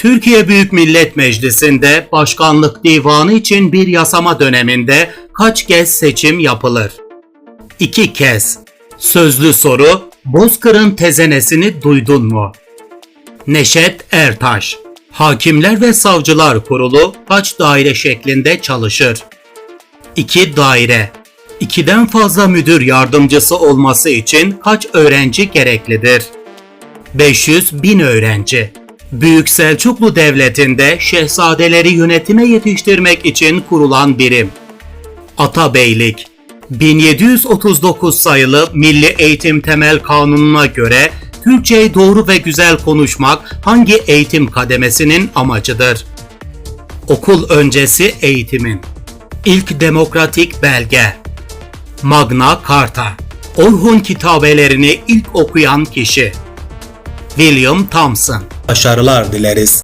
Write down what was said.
Türkiye Büyük Millet Meclisi'nde başkanlık divanı için bir yasama döneminde kaç kez seçim yapılır? 2 kez. Sözlü soru, Bozkır'ın tezenesini duydun mu? Neşet Ertaş Hakimler ve Savcılar Kurulu kaç daire şeklinde çalışır? 2 daire. 2'den fazla müdür yardımcısı olması için kaç öğrenci gereklidir? 500 bin öğrenci. Büyük Selçuklu Devleti'nde şehzadeleri yönetime yetiştirmek için kurulan birim. Atabeylik 1739 sayılı Milli Eğitim Temel Kanunu'na göre Türkçeyi doğru ve güzel konuşmak hangi eğitim kademesinin amacıdır? Okul öncesi eğitimin. İlk demokratik belge. Magna Carta. Orhun kitabelerini ilk okuyan kişi. William Thompson. Başarılar dileriz.